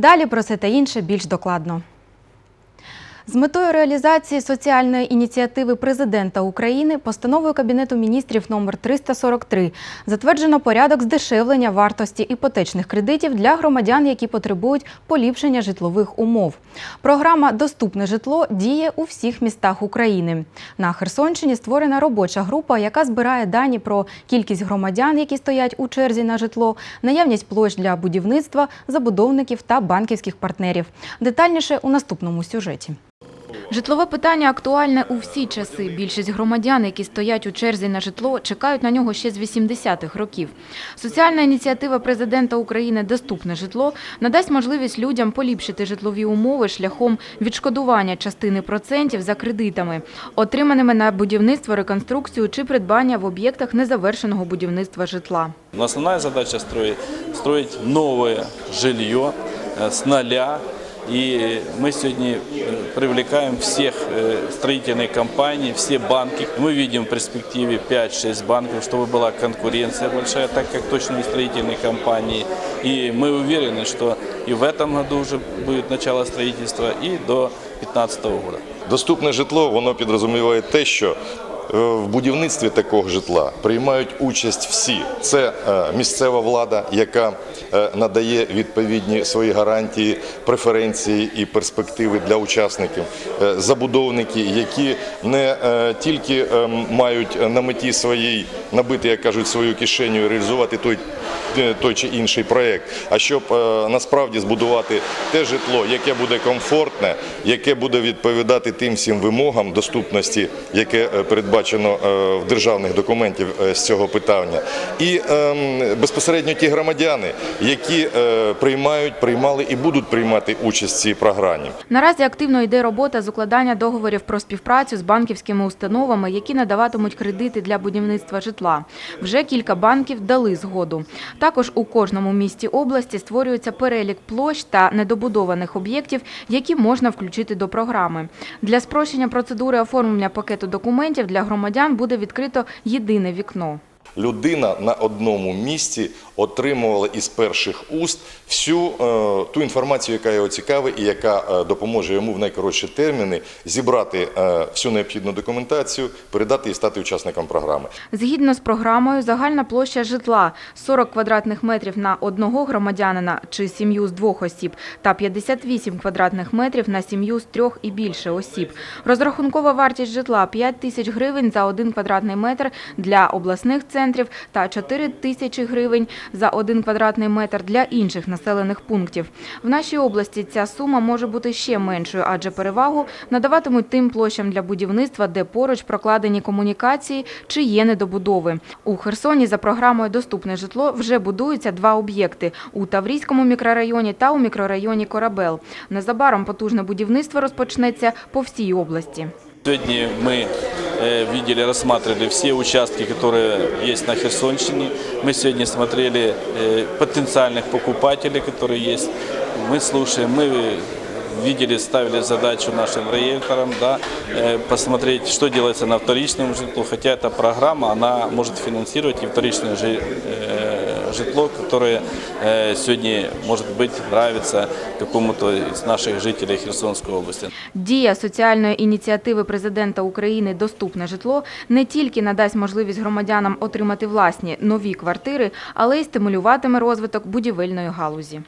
Далі про це та інше більш докладно. З метою реалізації соціальної ініціативи президента України постановою Кабінету міністрів номер 343 затверджено порядок здешевлення вартості іпотечних кредитів для громадян, які потребують поліпшення житлових умов. Програма Доступне житло діє у всіх містах України. На Херсонщині створена робоча група, яка збирає дані про кількість громадян, які стоять у черзі на житло, наявність площ для будівництва, забудовників та банківських партнерів. Детальніше у наступному сюжеті. Житлове питання актуальне у всі часи. Більшість громадян, які стоять у черзі на житло, чекають на нього ще з 80-х років. Соціальна ініціатива президента України «Доступне житло» надасть можливість людям поліпшити житлові умови шляхом відшкодування частини процентів за кредитами, отриманими на будівництво, реконструкцію чи придбання в об'єктах незавершеного будівництва житла. Но основная задача строить, строить новое жилье с нуля. И мы сегодня э, привлекаем всех э, строительных компаний, все банки. Мы видим в перспективе 5-6 банков, чтобы была конкуренция большая, так как точно не строительные компании. И мы уверены, что и в этом году уже будет начало строительства, и до 2015 года. Доступне житло воно підрозуміває те, що е, в будівництві такого житла приймають участь всі. Це е, місцева влада, яка е, надає відповідні свої гарантії, преференції і перспективи для учасників, Е, забудовники, які не е, тільки е, мають на меті своїй набити, як кажуть, свою кишеню і реалізувати той е, той чи інший проєкт, а щоб е, насправді збудувати те житло, яке буде комфортне, яке буде відповідати тим всім вимогам доступності, яке е, передбачено е, в державних документів е, з цього питання, і ем, безпосередньо ті громадяни, які е, приймають, приймали і будуть приймати участь в цій програмі. Наразі активно йде робота з укладання договорів про співпрацю з банківськими установами, які надаватимуть кредити для будівництва житла. Вже кілька банків дали згоду. Також у кожному місті області створюється перелік площ та недобудованих об'єктів, які можна включити до програми. Для спрощення процедури оформлення пакету документів для громадян буде відкрито єдине вікно. Людина на одному місці отримувала із перших уст всю е, ту інформацію, яка його цікавить і яка е, допоможе йому в найкоротші терміни зібрати е, всю необхідну документацію, передати і стати учасником програми. Згідно з програмою, загальна площа житла 40 квадратних метрів на одного громадянина чи сім'ю з двох осіб та 58 квадратних метрів на сім'ю з трьох і більше осіб. Розрахункова вартість житла 5 тисяч гривень за один квадратний метр для обласних центрів та 4 тисячі гривень за один квадратний метр для інших населених пунктів. В нашій області ця сума може бути ще меншою, адже перевагу надаватимуть тим площам для будівництва, де поруч прокладені комунікації чи є недобудови. У Херсоні за програмою «Доступне житло» вже будуються два об'єкти – у Таврійському мікрорайоні та у мікрорайоні Корабел. Незабаром потужне будівництво розпочнеться по всій області. Сегодня мы э, видели, рассматривали все участки, которые есть на Херсонщине. Мы сегодня смотрели э, потенциальных покупателей, которые есть. Мы слушаем, мы видели, ставили задачу нашим риэлторам, да, э, посмотреть, что делается на вторичном житлу. Хотя эта программа, она может финансировать и вторичное жи- э, житло, которое э, сегодня, может быть, нравится какому-то из наших жителей Херсонской области. Дія соціальної ініціативи президента України «Доступне житло» не тільки надасть можливість громадянам отримати власні нові квартири, але й стимулюватиме розвиток будівельної галузі.